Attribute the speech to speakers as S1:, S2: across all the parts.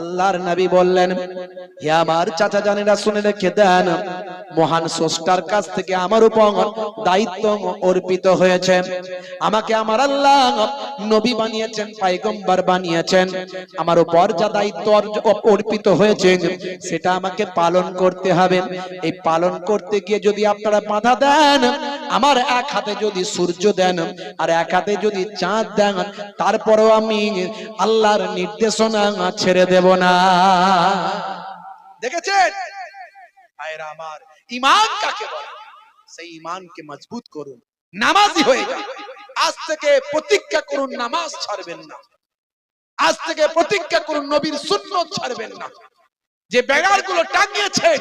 S1: আল্লাহর নবী বললেন, হে আমার চাচা জানেরা শুনে রেখে দেন, মহান স্রষ্টার কাছ থেকে আমার উপর দায়িত্ব অর্পিত হয়েছে। আমাকে আমার আল্লাহ নবী বানিয়েছেন পাইগম্বর বানিয়েছেন। আমার উপর যা দায়িত্ব অর্পিত হয়েছে, সেটা আমাকে পালন করতে হবে। এই পালন করতে গিয়ে যদি আপনারা বাধা দেন আমার এক হাতে যদি সূর্য দেন আর এক হাতে যদি চাঁদ দেন, তারপরেও আমি আল্লাহর নির্দেশনা ছেড়ে দেব না। দেখেছেন? আমার ইমান কাকে বলে? সেই ইমানকে মজবুত করুন, নামাজি হয়ে যান। আজ থেকে প্রতিজ্ঞা করুন, নামাজ ছাড়বেন না। আজ থেকে প্রতিজ্ঞা করুন, নবীর সুন্নত ছাড়বেন না। যে ব্যানারগুলো টাঙিয়েছেন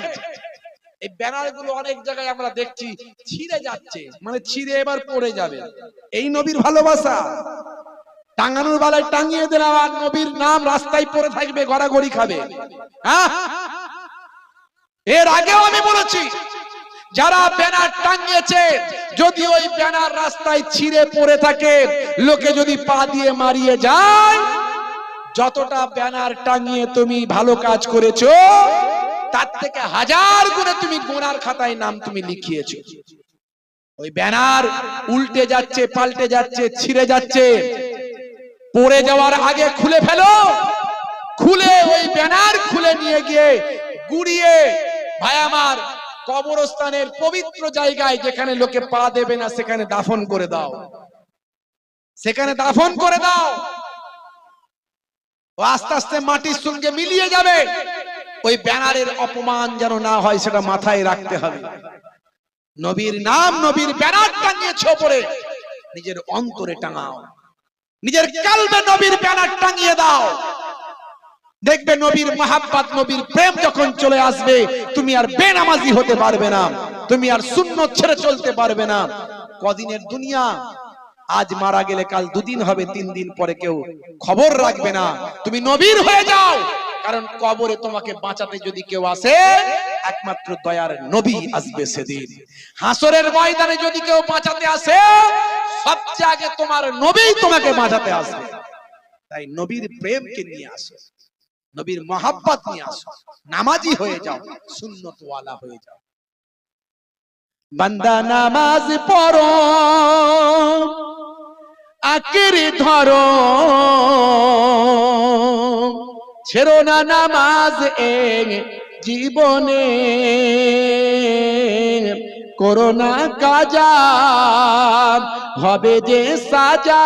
S1: এই ব্যানারগুলো অনেক জায়গায় আমরা দেখছি ছিঁড়ে যাচ্ছে মানে ছিঁড়ে এবার পড়ে যাবে। এই নবীর ভালোবাসা টাঙানোর বেলায় টাঙিয়ে দিলাম আর নবীর নাম রাস্তায় পড়ে থাকবে, গড়াগড়ি খাবে। হ্যাঁ? এর আগেও আমি বলেছি, যারা ব্যানার টাঙিয়েছে, যদি ওই ব্যানার রাস্তায় ছিঁড়ে পড়ে থাকে, লোকে যদি পা দিয়ে মারিয়ে যায়, যতটা ব্যানার টাঙিয়ে তুমি ভালো কাজ করেছ তার থেকে হাজার গুণে তুমি গোনার খাতায় নাম তুমি লিখিয়েছো। ওই ব্যানার উল্টে যাচ্ছে, পাল্টে যাচ্ছে, ছিঁড়ে যাচ্ছে। পড়ে যাওয়ার আগে খুলে ফেলো। খুলে ওই ব্যানার খুলে নিয়ে গিয়ে গুড়িয়ে, ভাই আমার কবরস্থানের পবিত্র জায়গায় যেখানে লোকে পা দেবে না, সেখানে দাফন করে দাও। সেখানে দাফন করে দাও। আস্তে আস্তে মাটির সঙ্গে মিলিয়ে যাবে। ওই ব্যানারের অপমান যেন না হয়, সেটা মাথায় রাখতে হবে। নবীর নাম, নবীর ব্যানার টাঙিয়েছ পরে নিজের অন্তরে টাঙাও। নিজের কালবে নবীর ব্যানার টাঙিয়ে দাও। দেখবে নবীর মাহাব্বাত, নবীর প্রেম যখন চলে আসবে, তুমি আর বেনামাজি হতে পারবে না। তুমি আর শূন্য ছেড়ে চলতে পারবে না। কদিনের দুনিয়া, আজ মারা গেলে কাল দুদিন হবে, তিন দিন পরে কেউ খবর রাখবে না। তুমি নবীর হয়ে যাও। কারণ কবরে তোমাকে বাঁচাতে যদি কেউ আসে, একমাত্র দয়ার নবী আসবে সেদিন। হাসরের ময়দানে যদি কেউ বাঁচাতে আসে, সবচেয়ে আগে তোমার নবী তোমাকে বাঁচাতে আসবে। তাই নবীর প্রেমকে নিয়ে আসো, নবীর মহাব্বত নিয়ে আসো, নামাজি হয়ে যাও, সুন্নতওয়ালা হয়ে যাও। বান্দা নামাজ পড়ো, আকিরি ধরো। ছেড়ো না নামাজ এ জীবনে। করোনা কাজা হবে যে সাজা।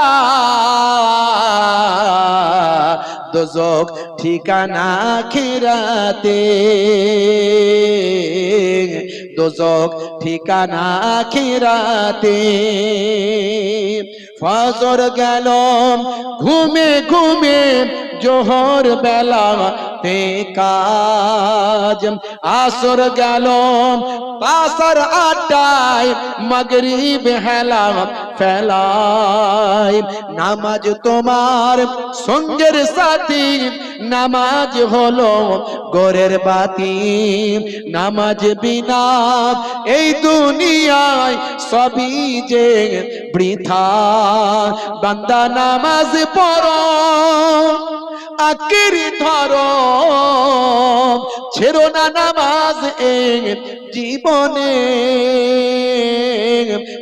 S1: দোজক ঠিকানা খিরাতে। দোজক ঠিকানা খিরাতে। ফজর গেল, ঘুমে ঘুমে জোহর বেলা তে কাজ। আসর গেল পাশার আটায় মগরিব হেলা ফেলায়। নামাজ তোমার সঙ্গের সাথী, নামাজ হলো গোরের বাতি। নামাজ বিনা এই দুনিয়ায় সবই যে বৃথা। বান্দা নামাজ পড়ো। আকিরি ধরো। ছেড়ো না নামাজ জীবনে।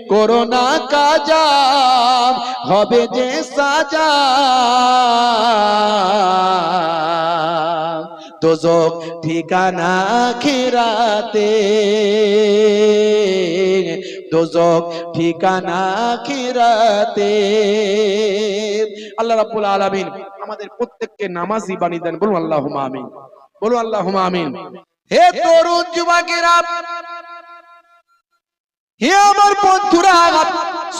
S1: করোনা কাজা, হবে যে সাজা। দোজক ঠিকানা খিরাতে। দোজক ঠিকানা খিরাতে। আল্লাহ রাব্বুল আলামিন আমাদের প্রত্যেককে নামাজি বানিয়ে দেন। বলুন আল্লাহুম্মা আমিন। বলুন আল্লাহুম্মা আমিন। হে তরুণ যুবকেরা, হে আমার বন্ধুরা,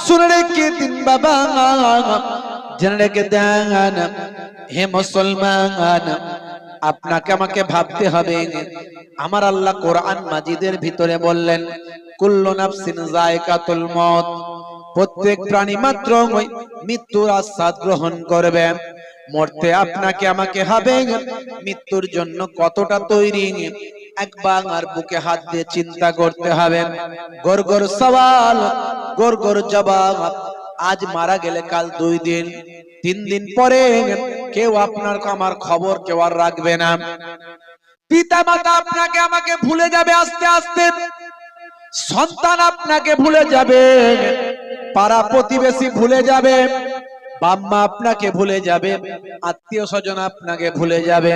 S1: শুনে রেখে দিন বাবা। জেনে রেখে দেন, হে মুসলমান, আপনাকে আমাকে ভাবতে হবে। আমার আল্লাহ কোরআন মাজিদের ভিতরে বললেন, কুল্লু নাফসিন মউত, প্রত্যেক প্রাণী মাত্র মৃত্যুর আস্বাদ গ্রহণ করবে। মরতে আপনাকে আমাকে হবে মৃত্যুর জন্য কতটা তৈরি একবার আর বুকে হাত দিয়ে চিন্তা করতে হবে। গোর গোর সওয়াল, গোর গোর জবাব। আজ মারা গেলে কাল দুই দিন, তিন দিন পরে কেউ আপনার আমার খবর কেউ আর রাখবে না। পিতা মাতা আপনাকে আমাকে ভুলে যাবে আস্তে আস্তে। সন্তান আপনাকে ভুলে যাবে। পাড়া প্রতিবেশী ভুলে যাবে। বাম্মা আপনাকে ভুলে যাবে, আত্মীয় স্বজন আপনাকে ভুলে যাবে।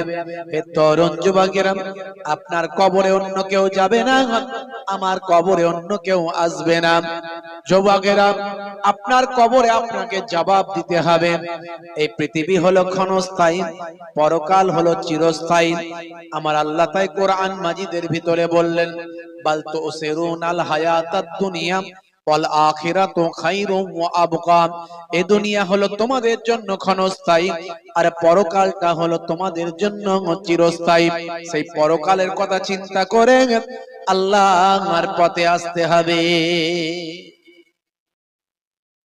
S1: আপনার কবরে অন্য কেউ যাবে না, আমার কবরে অন্য কেউ আসবে না। যুবকেরা, আপনার কবরে আপনাকে জবাব দিতে হবে। এই পৃথিবী হলো ক্ষণস্থায়ী, পরকাল হলো চিরস্থায়ী। আমার আল্লাহ তাই কোরআন মাজিদের ভিতরে বললেন বাল তো সেরুনাল হায়াতাদ দুনিয়া পরকালের কথা চিন্তা করে আল্লাহর পথে আসতে হবে।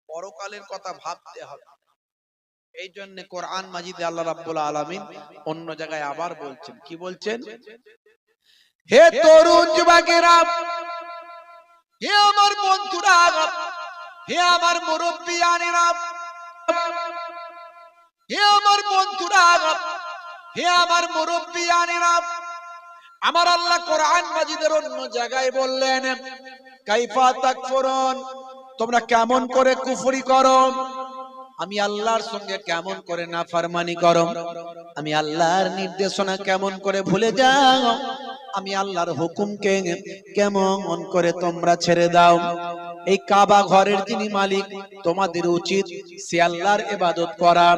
S1: পরকালের কথা ভাবতে হবে। এই জন্য কোরআন মাজিদে আল্লাহ রাব্বুল আলামিন অন্য জায়গায় আবার বলছেন, কি বলছেন? হে তরুণ যুবকেরা হে আমার বন্ধুরা, হে আমার মুরব্বিয়ানেরা হে আমার বন্ধুরা, হে আমার মুরব্বিয়ানেরা আমার আল্লাহ কোরআন মাজিদের অন্য জায়গায় বললেন, কাইফা তাকফুরুন, তোমরা কেমন করে কুফরি করো? আমি আল্লাহর সঙ্গে কেমন করে নাফরমানি করো? আমি আল্লাহর নির্দেশনা কেমন করে ভুলে যাও? আমি আল্লাহর হুকুমকে কেমন করে তোমরা ছেড়ে দাও? এই কাবা ঘরের যিনি মালিক, তোমাদের উচিত সে আল্লাহর ইবাদত করা।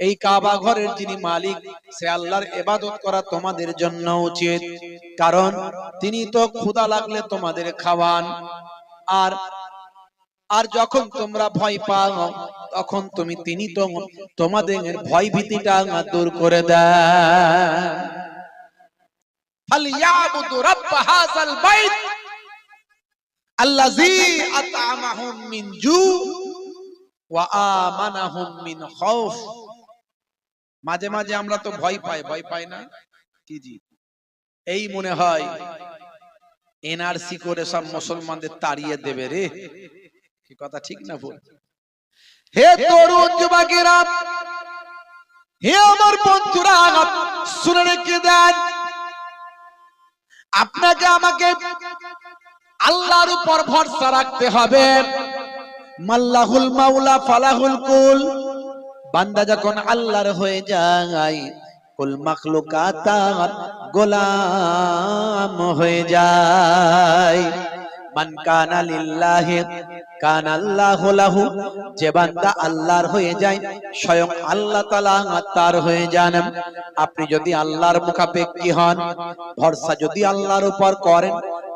S1: এই কাবা ঘরের যিনি মালিক, সে আল্লাহর ইবাদত করা তোমাদের জন্য উচিত। কারণ তিনি তো ক্ষুধা লাগলে তোমাদের খাওয়ান। আর আর যখন তোমরা ভয় পাও, তখন তুমি তিনি তো তোমাদের ভয় ভীতিটা দূর করে মাঝে মাঝে আমরা তো ভয় পাই ভয় পাই না? কি জি? এই মনে হয় এনআরসি করে সব মুসলমানদের তাড়িয়ে দেবে রে। কি কথা, ঠিক না বল হে তরুণ যুবকেরা, হে আমার বন্ধুরা, শুনে রেখে দেয় আপনাকে আমাকে আল্লাহর উপর ভরসা রাখতে হবে। মাল্লাহুল মাউলা ফালাহুল কুল। বান্দা যখন আল্লাহর হয়ে যায়, কুল মাখলুকাতার গোলাম হয়ে যায়। মান কানা লিল্লাহি কান আল্লাহ লাহু, যে বান্দা আল্লাহর হয়ে যায়, স্বয়ং আল্লাহ তাআলা তার হয়ে যান। আপনি যদি আল্লাহর মুখাপেক্ষী হন, ভরসা যদি আল্লাহর উপর করেন,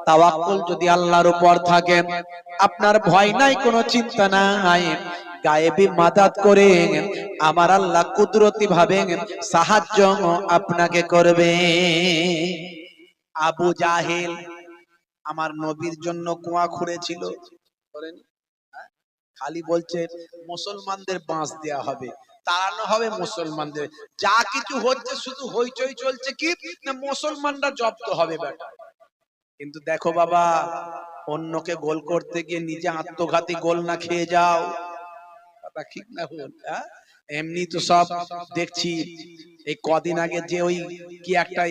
S1: তাওয়াক্কুল যদি আল্লাহর উপর থাকে, আপনার ভয় নাই, কোনো চিন্তা নাই। গায়েবী মাদাত করে আমার আল্লাহ কুদরতি ভাবে সাহায্য আপনাকে করবে। আবু জাহেল আমার নবীর জন্য কুয়া খুঁড়েছিল। করেনি? হ্যাঁ? খালি বলছে মুসলমানদের বাঁশ দেয়া হবে তাড়ানো হবে মুসলমানদের। যা কিছু হচ্ছে শুধু হইচই চলছে কি? না মুসলমানরা জব্দ হবে বেটা কিন্তু দেখো বাবা অন্যকে গোল করতে গিয়ে নিজে আত্মঘাতী গোল না খেয়ে যাও। কথা ঠিক না ভুল হ্যাঁ? এমনি তো সব দেখছি। এই কদিন আগে যে ওই কি একটা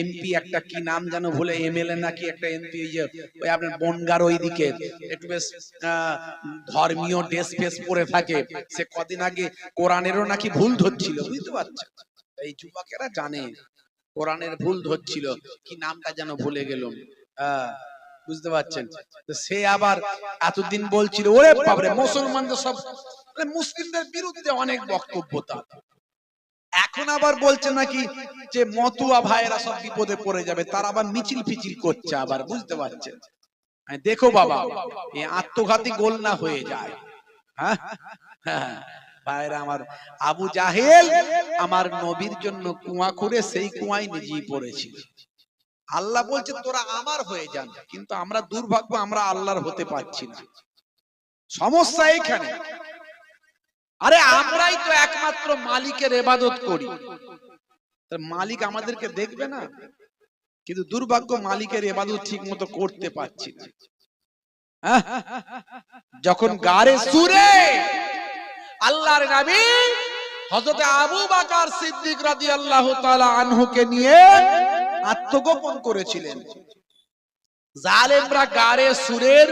S1: এমপি একটা কি নাম যেন ভুলে এমএলএ নাকি একটা এমপি ওই যে ওই আপনার বনগার ওইদিকে একটু বেশ আহ, ধর্মীয় ড্রেস ফেস পরে থাকে। সে কদিন আগে কোরআনেরও নাকি ভুল ধরছিল বুঝতে পারছ এই যুবকেরা জানে কোরআনের ভুল ধরছিল কি নামটা যেন ভুলে গেলাম। হ্যাঁ বুঝতে পারছেন? তো সে আবার এতদিন বলছিল ওরে বাবরে মুসলমানদের সব মুসলিমদের বিরুদ্ধে অনেক বক্তব্য তার। এখন আবার বলছে নাকি যে মতুয়া ভাইয়েরা সব বিপদে পড়ে যাবে তার আবার মিছিল ফিছিল করছে আবার বুঝতে পারছেন? দেখো বাবা এই আত্মঘাতী গোল না হয়ে যায়। হ্যাঁ? হ্যাঁ। ভাইরা আমার আবু জাহেল আমার নবীর জন্য কুয়া করে সেই কুয়ায় নিজেই পড়েছিল। আল্লাহ বলছে, তোরা আমার হয়ে যান। কিন্তু আমরা দুর্ভাগ্য, আমরা আল্লাহর হতে পারছি না। সমস্যা এইখানে আরে আমরাই তো একমাত্র মালিকের এবাদত করি। মালিক আমাদেরকে দেখবে না? কিন্তু দুর্ভাগ্য, মালিকের এবাদত ঠিক মতো করতে পারছি না? যখন গারে সুরে, আল্লাহর নবী হযরত আবু বকর সিদ্দিক রাদিয়াল্লাহু তাআলা আনহুকে নিয়ে আত্মগোপন করেছিলেন। জালেমরা গারে সুরের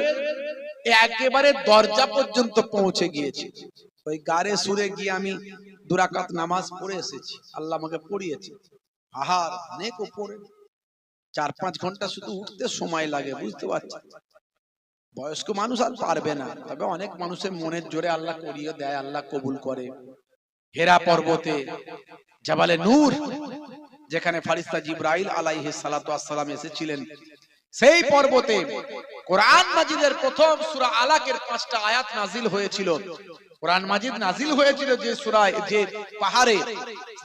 S1: একেবারে দরজা পর্যন্ত পৌঁছে গিয়েছে। ওই গারে সুরে গিয়ে আমি দুরাকাত নামাজ পড়ে এসেছি। আল্লাহ আমাকে পড়িয়েছে। আহার অনেক উপরে। চার পাঁচ ঘণ্টা শুধু উঠতে সময় লাগে, বুঝতে পারছি বয়স্ক মানুষ আর পারবে না। তবে অনেক মানুষের মনের জোরে আল্লাহ করিয়ে দেয়, আল্লাহ কবুল করে। হেরা পর্বতে, জাবালে নূর। যেখানে ফারিস্তা জিব্রাইল আলাইহিস সালাতু আসসালাম এসেছিলেন। সেই পর্বতে কোরআন মাজিদের প্রথম সূরা আলাকের পাঁচটা আয়াত নাজিল হয়েছিল। কোরআন মাজিদ নাজিল হয়েছিল যে সূরায় যে পাহাড়ে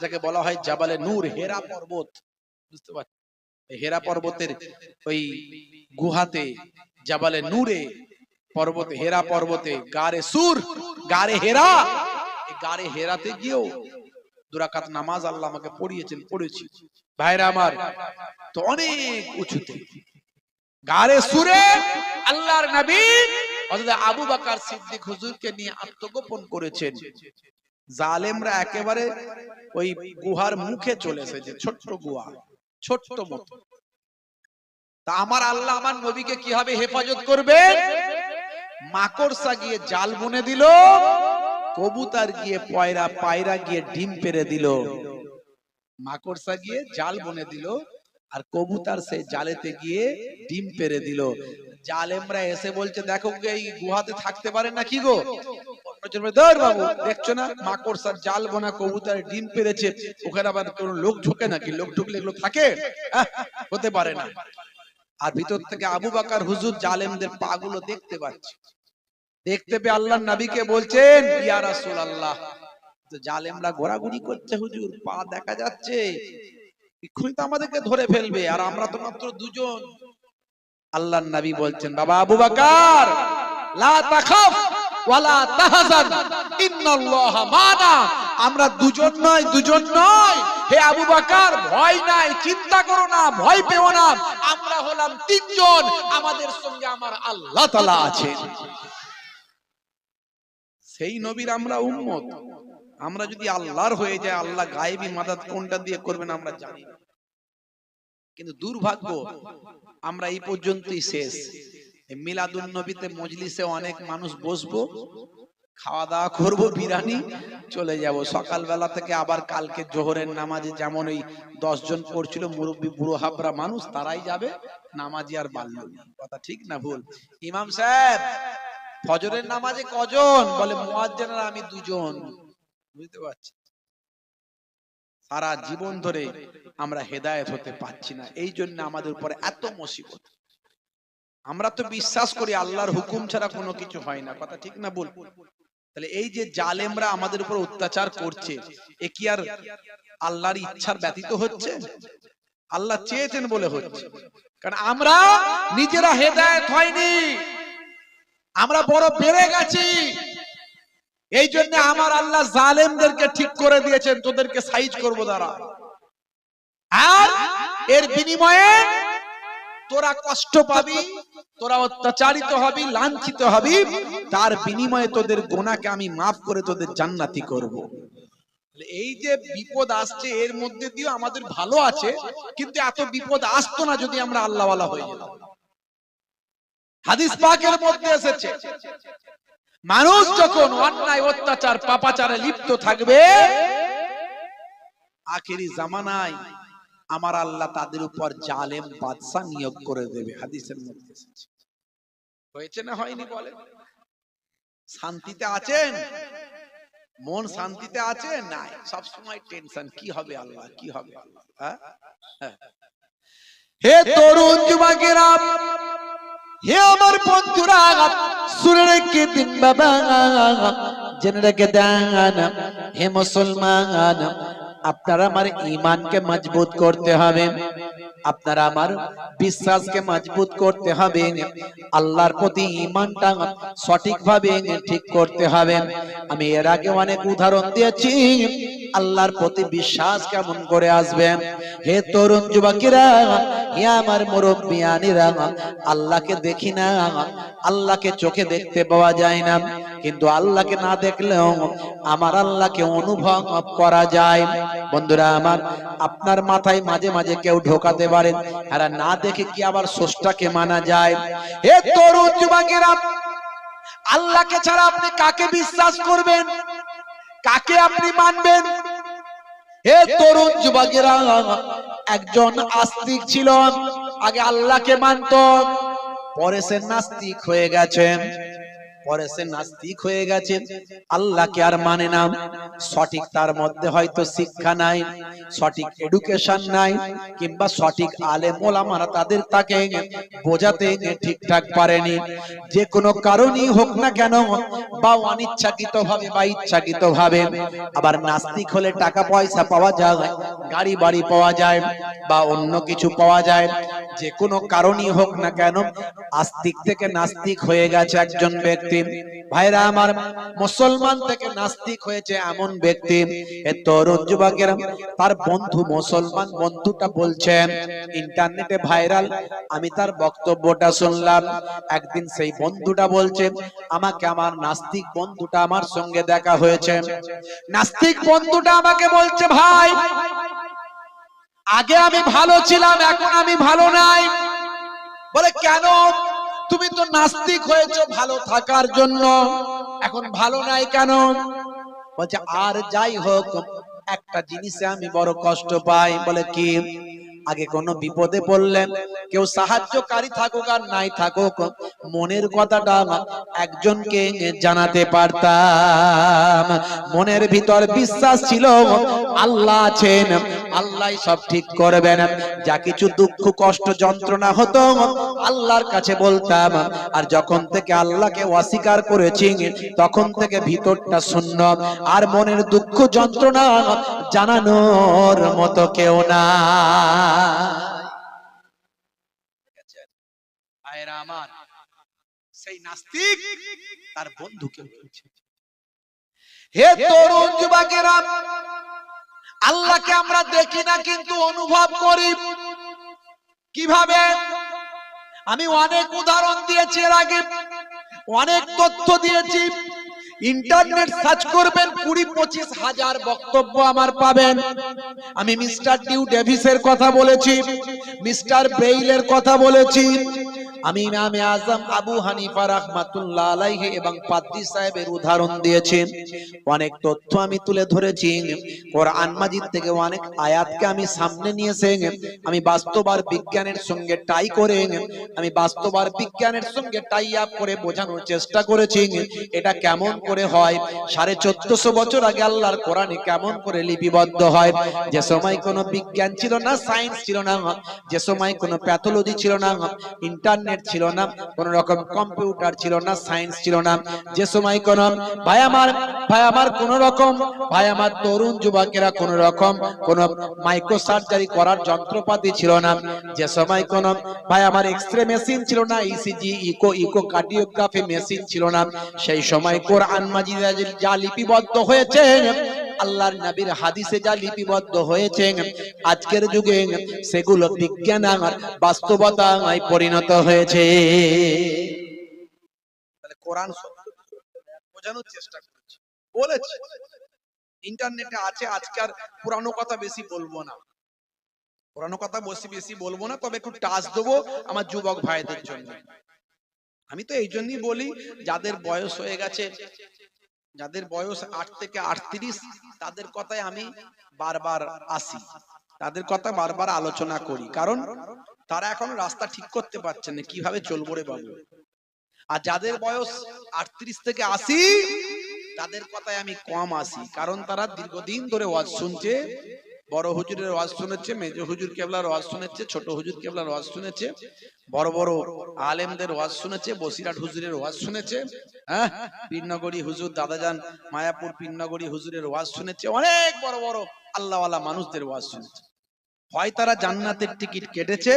S1: যাকে বলা হয় জাবালে নূর হেরা পর্বত। বুঝতে পারছেন? হেরা পর্বতের ওই গুহাতে জাবালে নূরে পর্বত হেরা পর্বতে গারে সুর গারে হেরা। গারে হেরাতে গিয়েও দুরাকাত নামাজ আল্লাহ আমাকে পড়িয়েছেন, পড়েছি। ভাইরা আমার, তো অনেক উঁচুতে। গারে সুরে আল্লাহর নবী হযরত আবু বকর সিদ্দিক হুজুরকে নিয়ে আত্মগোপন করেছেন। জালেমরা একেবারে ওই গুহার মুখে চলে এসেছে, ছোট্ট গুহা, ছোট্ট মতো। তা আমার আল্লাহ আমার নবীকে কীভাবে হেফাজত করবে? মাকড়সা গিয়ে জাল বুনে দিল। কবুতর গিয়ে পয়রা পায়রা গিয়ে ডিম পেরে দিল। মাকড়সা গিয়ে জাল বনে দিল আর কবুতার সেই জালেতে গিয়ে ডিম পেরে দিল। জালেমরা এসে বলছে দেখো এই গুহাতে থাকতে পারে না কি গো? অন্যজন বলে, "ধুর বাবু দেখছ না? মাকড়সার জাল বোনা কবুতর ডিম পেরেছে। ওখানে আবার কোন লোক ঢোকে নাকি? লোক ঢুকলে এগুলো থাকে? হতে পারে না। আর ভিতর থেকে আবু বাকার হুজুর জালেমদের পা গুলো দেখতে পাচ্ছে। দেখতে পেয়ে আল্লাহ নবীকে বলছেন, ইয়া রাসূলুল্লাহ। তো জালেমরা ঘোরাঘুরি করছে, হুজুর, পা দেখা যাচ্ছে। তো আমাদেরকে ধরে ফেলবে, আর আমরা তো মাত্র দুজন। আল্লাহর নবী বলছেন, বাবা আবু বাকার, লা তাখাফ ওয়ালা তাহজান, ইন্নাল্লাহা মানা। আমরা দুজন নয় দুজন নয়। হে আবু বাকার, ভয় নাই, চিন্তা করো না, ভয় পেও না। আমরা হলাম তিনজন, আমাদের সঙ্গে আমার আল্লাহ তাআলা আছেন। সেই নবীর আমরা উম্মত। আমরা যদি আল্লাহর হয়ে যায় আল্লাহ গায়েবী মাদাত কোনটা দিয়ে করবেন আমরা জানি কিন্তু দুর্ভাগ্য আমরা এই পর্যন্তই শেষ। এই মিলাদুন নবীতে মজলিসে অনেক মানুষ বসবো খাওয়া দাওয়া করব বিরানি চলে যাব। সকালবেলা থেকে আবার কালকে জোহরের নামাজে যেমন ওই জন পড়ছিল মুরব্বী বুড়ো হাবরা মানুষ তারাই যাবে নামাজি আর বাড়ল না। কথা ঠিক না ভুল? ইমাম সাহেব ফজরের নামাজে কজন? বলে মুয়াজ্জিনের, আমি দুজন। বুঝতে পারছি? সারা জীবন ধরে আমরা হেদায়েত হতে পারছি না। এই জন্য আমাদের উপরে এত মুসিবত। আমরা তো বিশ্বাস করি আল্লাহর হুকুম ছাড়া কোনো কিছু হয় না। কথা ঠিক না বল তাহলে এই যে জালেমরা আমাদের উপর অত্যাচার করছে, এ কি আর আল্লাহর ইচ্ছার ব্যতীত হচ্ছে? আল্লাহ চেয়েছেন বলে হচ্ছে। কারণ আমরা নিজেরা হেদায়েত হয়নি। আমরা বড় বেড়ে গেছি। এই জন্য আমার আল্লাহ জালেমদেরকে ঠিক করে দিয়েছেন, তোদেরকে সাইজ করব দ্বারা আর এর বিনিময়ে তোরা কষ্ট পাবি, তোরা অত্যাচারিত হবি, লাঞ্ছিত হবি, তার বিনিময়ে তোদের গোনাকে আমি মাফ করে তোদের জান্নাতি করব। এই যে বিপদ আসছে, এর মধ্যে দিয়েও আমাদের ভালো আছে, কিন্তু এত বিপদ আসতো না যদি আমরা আল্লাহওয়ালা হয়ে যেতাম। হাদিস পাকের মধ্যে এসেছে। মানুষ যখন অন্যায়, অত্যাচার, পাপাচারে লিপ্ত থাকবে, আখেরি জামানায় আমার আল্লাহ তাদের উপর জালেম বাদশা নিয়োগ করে দেবে, হাদিসের মধ্যে এসেছে। হয়েছে না হয়নি বলে? শান্তিতে আছেন? মন শান্তিতে আছে? নাই। সব সময় টেনশন, কি হবে আল্লাহ, কি হবে আল্লাহ হ্যাঁ? হ্যাঁ। হে তরুণ যুবকেরা হে আমার বন্ধুরা, শুনে রেখে দিন বাবা। জেনে রেখে দেন, হে মুসলমান, আপনারা আমার ইমানকে মজবুত করতে হবে। আপনারা আমার বিশ্বাসকে মজবুত করতে হবে। আল্লাহর প্রতি ইমানটা সঠিকভাবে ঠিক করতে হবে। আমি এর আগে অনেক উদাহরণ দিয়েছি। আল্লাহর প্রতি বিশ্বাস কেমন করে আসবে? হে তরুণ যুবকেরা, হে আমার মুরব্বিয়ানিরা, আল্লাহকে দেখি না, আল্লাহকে চোখে দেখতে পাওয়া যায় না।
S2: কিন্তু আল্লাহকে না দেখলেও আমার আল্লাহকে অনুভব করা যায়। বন্ধুরা আমার, আপনার মাথায় মাঝে মাঝে কেউ ঢোকাতে পারেন আর না দেখে কি আবার স্রষ্টাকে মানা যায়? হে তরুণ আল্লাহকে ছাড়া আপনি কাকে বিশ্বাস করবেন? কাকে আপনি মানবেন? হে তরুণ যুবকেরা, একজন আস্তিক ছিল, আগে আল্লাহকে মানত, পরে সে নাস্তিক হয়ে গেছেন পরে সে নাস্তিক হয়ে গেছে। আল্লাহকে আর মানে না। সঠিক তার মধ্যে হয়তো শিক্ষা নাই, সঠিক এডুকেশন নাই, কিংবা সঠিক আলেম ওলামারা তাদের তাকে বোঝাতে ঠিকঠাক পারেনি। যে কোনো কারণই হোক না কেন, বা অনিচ্ছাকৃত ভাবে বা ইচ্ছাকৃত ভাবে আবার নাস্তিক হলে টাকা পয়সা পাওয়া যায়, গাড়ি বাড়ি পাওয়া যায়, বা অন্য কিছু পাওয়া যায়, যে কোনো কারণই হোক না কেন, আস্তিক থেকে নাস্তিক হয়ে গেছে একজন ব্যক্তি। ভাইরা আমার মুসলমান থেকে নাস্তিক হয়েছে এমন ব্যক্তি। তরুণ যুবকের তার বন্ধু মুসলমান বন্ধুটা বলছেন, ইন্টারনেটে ভাইরাল, আমি তার বক্তব্যটা শুনলাম। একদিন সেই বন্ধুটা বলছে, আমাকে আমার নাস্তিক বন্ধুটা আমার সঙ্গে দেখা হয়েছে। নাস্তিক বন্ধুটা আমাকে বলছে, ভাই, আগে আমি ভালো ছিলাম, এখন আমি ভালো নাই। বলে, কেন? তুমি তো নাস্তিক হয়েছ ভালো থাকার জন্য। এখন ভালো নাই কেন? বলছে, আর যাই হোক, একটা জিনিসে আমি বড় কষ্ট পাই। বলে কি? আগে কোনো বিপদে পড়লে কেউ সাহায্যকারী থাকুক আর নাই থাকুক, মনের কথাটা একজনকে জানাতে পারতাম। মনের ভিতর বিশ্বাস ছিল, আল্লাহ আছেন, আল্লাহ সব ঠিক করবেন। যা কিছু দুঃখ, কষ্ট, যন্ত্রণা হতো, আল্লাহর কাছে বলতাম। আর যখন থেকে আল্লাহকে অস্বীকার করেছি, তখন থেকে ভিতরটা শূন্য। আর মনের দুঃখ, যন্ত্রণা জানানোর মতো কেউ না
S1: সেই নাস্তিক তার বন্ধুকে বলছে
S2: হে তরুণ যুবকেরা, আল্লাহকে আমরা দেখি না, কিন্তু অনুভব করি। কীভাবে? আমি অনেক উদাহরণ দিয়েছি এর আগে, অনেক তথ্য দিয়েছি। ইন্টারনেট সার্চ করবেন কুড়ি পঁচিশ হাজার বক্তব্য আমার পাবেন। আমি মিস্টার ডিউ ডেভিসের কথা বলেছি, মিস্টার বেইলের কথা বলেছি। আমি ইমামে আজম আবু হানিফা রাহমাতুল্লাহ আলাইহি এবং পাদ্রি সাহেবের উদাহরণ দিয়েছেন অনেক তথ্য আমি তুলে ধরেছি। কোরআন মাজিদ থেকে অনেক আয়াতকে আমি সামনে নিয়ে এসে আমি বাস্তব আর বিজ্ঞানের সঙ্গে টাই করে, আমি বাস্তব আর বিজ্ঞানের সঙ্গে টাই আপ করে বোঝানোর চেষ্টা করেছি। এটা কেমন করে হয়? সাড়ে চোদ্দশো বছর আগে আল্লাহর কোরআনে কেমন করে লিপিবদ্ধ হয়? যে সময় কোনো বিজ্ঞান ছিল না, সায়েন্স ছিল না, যে সময় কোনো প্যাথোলজি ছিল না, ইন্টারনেট ছিল না কোন রকম কম্পিউটার ছিল না সায়েন্স ছিল না। যে সময় কোন, ভাই আমার ভাই আমার কোন রকম ভাই আমার তরুণ যুবকেরা কোন রকম কোন মাইক্রো সার্জারি করার যন্ত্রপাতি ছিল না। যে সময় কোন, ভাই আমার এক্সরে মেশিন ছিল না ECG echo echo cardiography machine ছিল না। সেই সময় কোরআন মাজিদে যা লিপিবদ্ধ হয়েছে আল্লাহর নবীর হাদিসে যা লিপিবদ্ধ হয়েছে আজকের যুগে সেগুলো বিজ্ঞান আর বাস্তবতায় পরিণত হয়েছে।
S1: তাহলে কোরআন বোঝানোর চেষ্টা করেছে। বলেছে, ইন্টারনেটে আছে আজকাল পুরানো কথা বেশি বলব না। পুরানো কথা বেশি বেশি বলব না, তবে একটু টাচ দেবো আমার যুবক ভাইদের জন্য। আমি তো এই জন্যই বলি, যাদের বয়স হয়ে গেছে যাদের বয়স আট থেকে আটত্রিশ তাদের কথায় আমি বারবার আসি। তাদের কথা বারবার আলোচনা করি। কারণ তারা এখন রাস্তা ঠিক করতে পারছে না। কীভাবে চলবো রে বাবু? আর যাদের বয়স আটত্রিশ থেকে আশি তাদের কথায় আমি কম আসি। কারণ তারা দীর্ঘদিন ধরে ওয়াজ শুনছে। বড় হুজুরের ওয়াজ শুনেছে, মেজ হুজুর কেবলার ওয়াজ শুনেছে, ছোট হুজুর কেবলার ওয়াজ শুনেছে, বড় বড় আলেমদের ওয়াজ শুনেছে, বসিরহাট হুজুরের ওয়াজ শুনেছে হ্যাঁ? পীরনগরী হুজুর দাদাজান, মায়াপুর পীরনগরী হুজুরের ওয়াজ শুনেছে, অনেক বড় বড় আল্লাহওয়ালা মানুষদের ওয়াজ শুনেছে। হয় তারা জান্নাতের টিকিট কেটেছে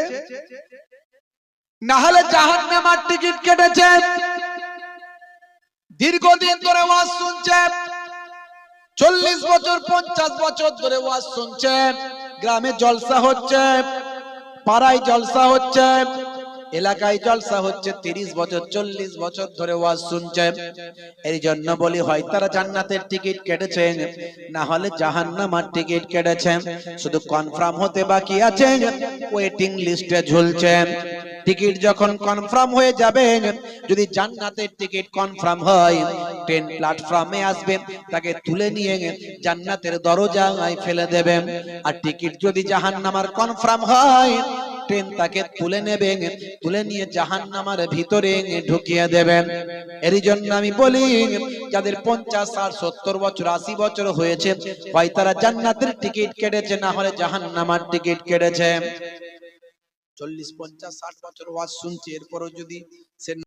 S2: না হলে জাহান্নামার টিকিট কেটেছে। দীর্ঘদিন ধরে ওয়াজ শুনছে। চল্লিশ বছর, পঞ্চাশ বছর ধরে ওয়াজ শুনছে, গ্রামে জলসা হচ্ছে, পাড়ায় জলসা হচ্ছে, এলাকায় জলসা হচ্ছে, তিরিশ বছর, চল্লিশ বছর ধরে ওয়াজ শুনছে। এই জন্য বলি, হয় তারা জান্নাতের টিকিট কেটেছে না হলে জাহান্নামার টিকিট কেটেছে শুধু কনফার্ম হতে বাকি আছে ওয়েটিং লিস্টে ঝুলছে। টিকিট যখন কনফার্ম হয়ে যাবে, যদি জান্নাতের টিকিট কনফার্ম হয় ট্রেন প্ল্যাটফর্মে আসবে, তাকে তুলে নিয়ে জান্নাতের দরজায় ফেলে দেবে। আর টিকিট যদি জাহান্নামার কনফার্ম হয় ট্রেন তাকে তুলে নেবে, তুলে নিয়ে জাহান্নামার ভিতরে ঢুকিয়ে দেবেন এরই জন্য আমি বলি, যাদের পঞ্চাশ, ষাট, সত্তর বছর, আশি বছর হয়েছে, হয় তারা জান্নাতের টিকিট কেটেছে, না হলে জাহান্নামার টিকিট কেটেছে।
S1: চল্লিশ পঞ্চাশ ষাট বছর ওয়াজ শুনছে এরপরও যদি সে